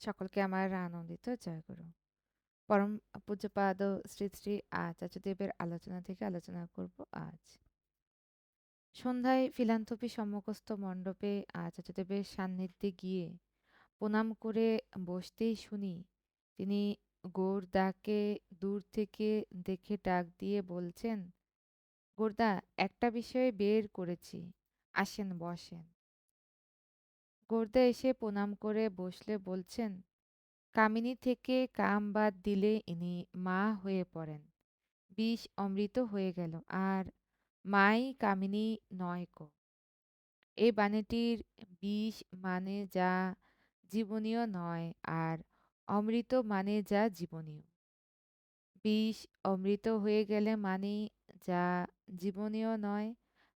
সকলকে আমার আনন্দিত জয়গুরু। পরম পূজ্যপাদ শ্রী শ্রী আচার্যদেবের আলোচনা থেকে আলোচনা করব আজ। সন্ধ্যায় ফিলান্থপি সম্মুখস্থ মণ্ডপে আচার্যদেবের সান্নিধ্যে গিয়ে প্রণাম করে বসতেই শুনি তিনি গোরদাকে দূর থেকে দেখে ডাক দিয়ে বলছেন, গোরদা একটা বিষয়ে বের করেছি, আসেন বসেন। গোরদা এসে প্রণাম করে বসলে বলছেন, কামিনী থেকে কাম বাদ দিলে ইনি মা হয়ে পড়েন। বিষ অমৃত হয়ে গেল আর মাই কামিনী নয় কো। এই বাণীটির বিষ মানে যা জীবনীয় নয় আর অমৃত মানে যা জীবনীয়। বিষ অমৃত হয়ে গেলে মানে যা জীবনীয় নয়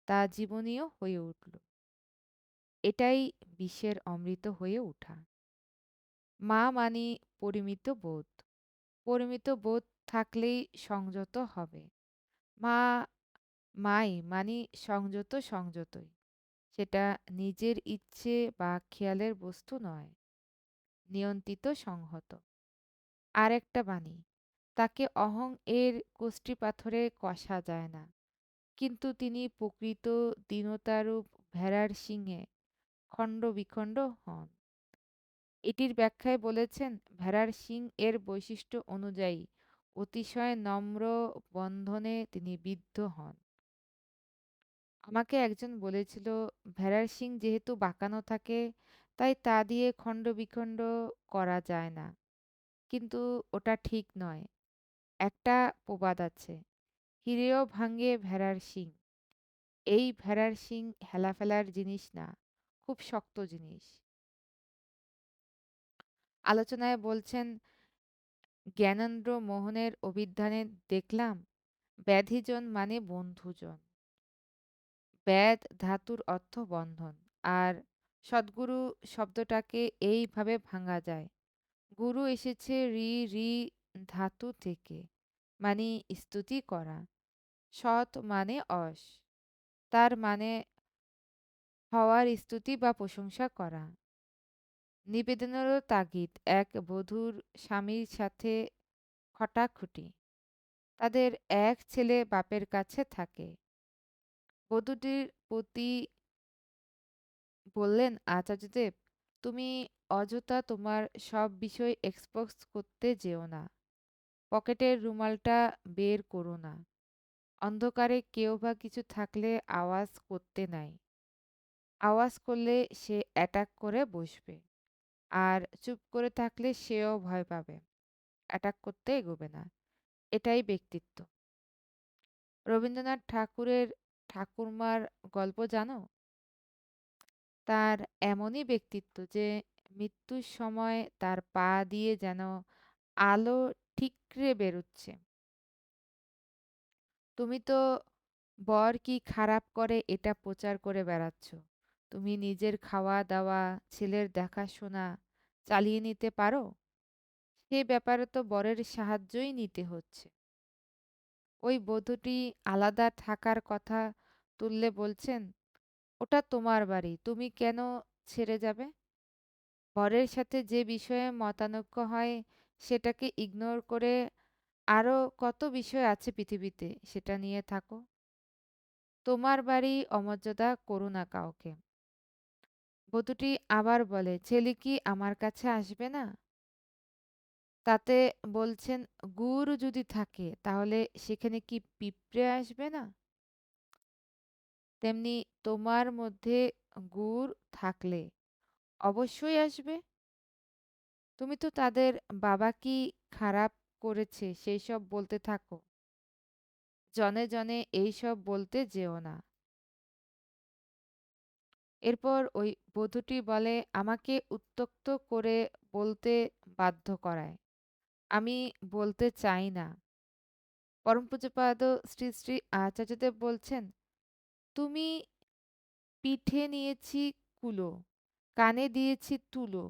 তা জীবনীয় হয়ে উঠল। এটাই বিষের অমৃত হয়ে ওঠা। মা মানে পরিমিত বোধ। পরিমিত বোধ থাকলেই সংযত হবে। মা, মাই মানে সংযত সংযতই। সেটা নিজের ইচ্ছে বা খেয়ালের বস্তু নয়। নিয়ন্ত্রিত সংহত। আর একটা বাণী, তাকে অহং এর কোষ্ঠী পাথরে কষা যায় না। কিন্তু তিনি প্রকৃত দীনতারূপ ভেড়ার শিঙে খণ্ড বিখণ্ড হন। এটির ব্যাখ্যায় বলেছেন, ভেড়ার শিং এর বৈশিষ্ট্য অনুযায়ী অতিশয় নম্র বন্ধনে তিনি বিদ্ধ হন। আমাকে একজন বলেছিল, ভেড়ার শিং যেহেতু বাঁকানো থাকে, তাই তা দিয়ে খণ্ড বিখণ্ড করা যায় না। কিন্তু ওটা ঠিক নয়। একটা প্রবাদ আছে, হিরেও ভাঙে ভেড়ার শিং। এই ভেড়ার শিং হেলাফেলার জিনিস না খুব শক্ত জিনিস। আলোচনায় বলছেন, জ্ঞানেন্দ্র মোহনের অভিধানে দেখলাম, ব্যাধিজন মানে বন্ধুজন। ব্যাধ ধাতুর অর্থ বন্ধন আর সদ্গুরু শব্দটাকে এইভাবে ভাঙা যায়, গুরু এসেছে রি রি ধাতু থেকে মানে স্তুতি করা সৎ মানে অস তার মানে হওয়ার স্তুতি বা প্রশংসা করা। নিবেদনেরও তাগিদ, এক বধূর স্বামীর সাথে খটাখুটি। তাদের এক ছেলে বাপের কাছে থাকে। বধূটির প্রতি বললেন আচার্যদেব, তুমি অযথা তোমার সব বিষয় এক্সপোজ করতে যেও না। পকেটের রুমালটা বের করো না। অন্ধকারে কেউ বা কিছু থাকলে আওয়াজ করতে নাই। আওয়াজ করলে সে অ্যাটাক করে বসবে। আর চুপ করে থাকলে সেও ভয় পাবে। অ্যাটাক করতে এগোবে না। এটাই ব্যক্তিত্ব। রবীন্দ্রনাথ ঠাকুরের ঠাকুরমার গল্প জানো? তার এমনই ব্যক্তিত্ব যে মৃত্যুর সময় তার পা দিয়ে যেন আলো ঠিকরে বেরোচ্ছে। তুমি তো বর কি খারাপ করে এটা প্রচার করে বেড়াচ্ছ? তুমি নিজের খাওয়া দাওয়া ছেলের দেখাশোনা চালিয়ে নিতে পারো? সে ব্যাপারে তো বরের সাহায্যই নিতে হচ্ছে। ওই বধূটি আলাদা থাকার কথা তুললে বলছেন, ওটা তোমার বাড়ি, তুমি কেন ছেড়ে যাবে? বরের সাথে যে বিষয়ে মতানৈক্য হয় সেটাকে ইগনোর করে আরও কত বিষয় আছে পৃথিবীতে সেটা নিয়ে থাকো। তোমার বাড়ি অমর্যাদা করো না কাউকে। বধূটি আবার বলে, ছেলে কি আমার কাছে আসবে না? তাতে বলছেন গুড় যদি থাকে, তাহলে সেখানে কি পিঁপড়ে আসবে না? তেমনি, তোমার মধ্যে গুড় থাকলে অবশ্যই আসবে। তুমি তো তাদের বাবা কি খারাপ করেছে, সেই সব বলতে থাকো। জনে জনে এইসব বলতে যেও না। এরপর ওই বধূটি বলে, আমাকে উত্তক্ত করে বলতে বাধ্য করায়। আমি বলতে চাই না। পরম পূজ্যপাদ শ্রী শ্রী আচার্যদেব বলছেন, তুমি পিঠে নিয়েছি কুলো, কানে দিয়েছি তুলো।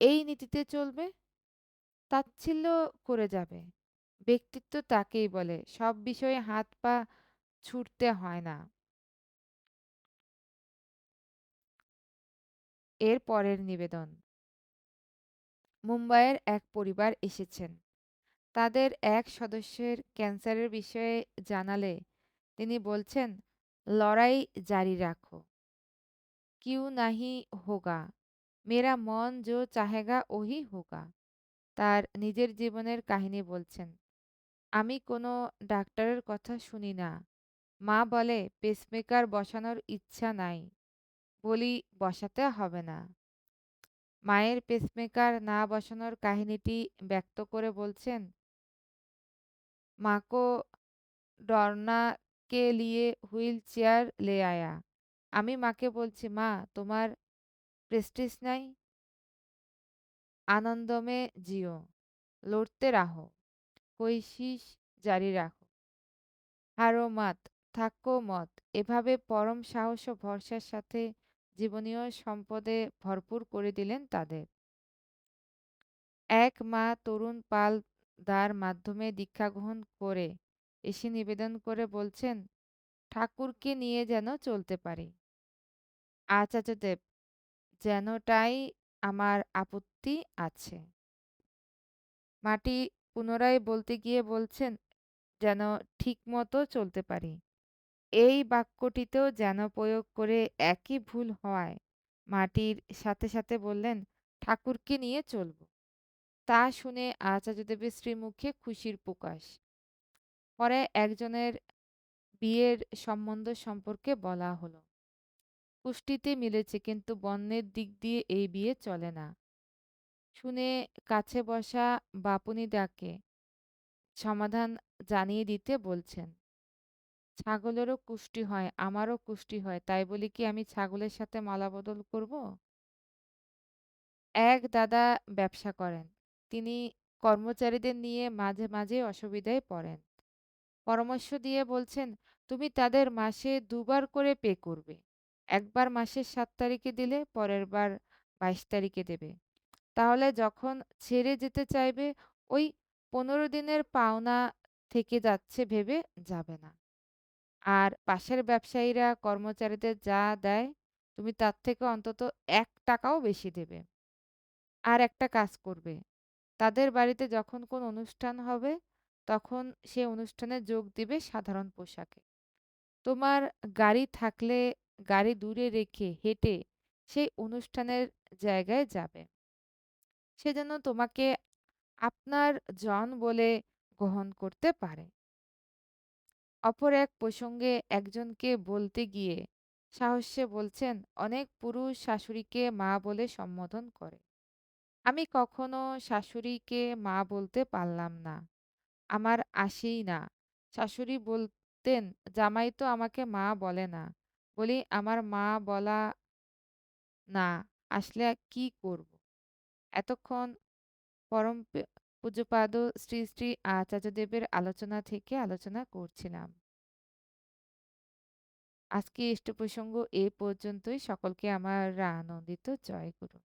এই নীতিতে চলবে? তাচ্ছিল্য করে যাবে। ব্যক্তিত্ব তাকেই বলে, সব বিষয়ে হাত পা ছুটতে হয় না। এর পরের নিবেদন। মুম্বাইয়ের এক পরিবার এসেছেন। তাদের এক সদস্যের ক্যান্সারের বিষয়ে জানালে তিনি বলছেন, লড়াই জারি রাখো। কিউ নাহি হোগা। মেরা মন জো চাহেগা ওহি হোগা। তার নিজের জীবনের কাহিনী বলছেন, আমি কোনো ডাক্তারের কথা শুনি না। মা বলে, পেসমেকার বসানোর ইচ্ছা নাই। বলি বসাতে হবে না। মায়ের পেসমেকার না বসানোর কাহিনীটি ব্যক্ত করে বলছেন মাকো ডরনা কে লিয়ে হুইল চেয়ার লে আয়া। আমি মাকে বলছি, মা, তোমার প্রেস্টিজ নাই? আনন্দমে জিও, লড়তে রাহো, কৈশিস জারি রাখো। হারো মাত, থাকো মত। এভাবে পরম সাহস ও ভরসার সাথে জীবনীয় সম্পদে ভরপুর করে দিলেন তাদের। এক মা তরুণ পাল দার মাধ্যমে দীক্ষা গ্রহণ করে এসে নিবেদন করে বলছেন, ঠাকুরকে নিয়ে যেন চলতে পারি। আচার্যদেব যেনটাই আমার আপত্তি আছে। মাটি পুনরায় বলতে গিয়ে বলছেন, যেন ঠিকমতো চলতে পারি। এই বাক্যটিতেও যেন প্রয়োগ করে একই ভুল হওয়ায় মাটির সাথে সাথে বললেন, ঠাকুরকে নিয়ে চলব। তা শুনে আচার্যদেবের শ্রীমুখে খুশির প্রকাশ। পরে একজনের বিয়ের সম্বন্ধ সম্পর্কে বলা হলো। পুষ্টিতে মিলেছে, কিন্তু বর্ণের দিক দিয়ে এই বিয়ে চলে না। শুনে কাছে বসা বাপুনিদাকে সমাধান জানিয়ে দিতে বলছেন। ছাগলেরও কুষ্টি হয়, আমারও কুষ্টি হয়, তাই বলি কি আমি ছাগলের সাথে মালাবদল করব? এক দাদা ব্যবসা করেন, তিনি কর্মচারীদের নিয়ে মাঝে মাঝে অসুবিধায় পড়েন। পরামর্শ দিয়ে বলছেন, তুমি তাদের মাসে দুবার করে পে করবে, একবার মাসের সাত তারিখে দিলে পরের বার বাইশ তারিখে দেবে। তাহলে যখন ছেড়ে যেতে চাইবে, ওই পনেরো দিনের পাওনা থেকে যাচ্ছে ভেবে যাবে না। আর পাশের ব্যবসায়ীরা কর্মচারীদের যা দেয়, তুমি তার থেকে অন্তত এক টাকাও বেশি দেবে। আর একটা কাজ করবে। তাদের বাড়িতে যখন কোন অনুষ্ঠান হবে, তখন সে অনুষ্ঠানে যোগ দিবে সাধারণ পোশাকে। তোমার গাড়ি থাকলে গাড়ি দূরে রেখে হেঁটে সেই অনুষ্ঠানের জায়গায় যাবে। সে যেন তোমাকে আপনার জন বলে গ্রহণ করতে পারে। অপর এক প্রসঙ্গে একজনকে বলতে গিয়ে সাহস্যে বলছেন, অনেক পুরুষ শাশুড়িকে মা বলে সম্বোধন করে। আমি কখনো শাশুড়িকে মা বলতে পারলাম না। আমার আসেই না। শাশুড়ি বলতেন, জামাই তো আমাকে মা বলে না। বলি, আমার মা বলা না, আসলে কি করব? এতক্ষণ পরম পূজ্যপাদ শ্রী শ্রী আচার্যদেবের আলোচনা থেকে আলোচনা করছিলাম। আজকে ইষ্ট প্রসঙ্গ এ পর্যন্তই। সকলকে আমার আনন্দিত জয় গুরু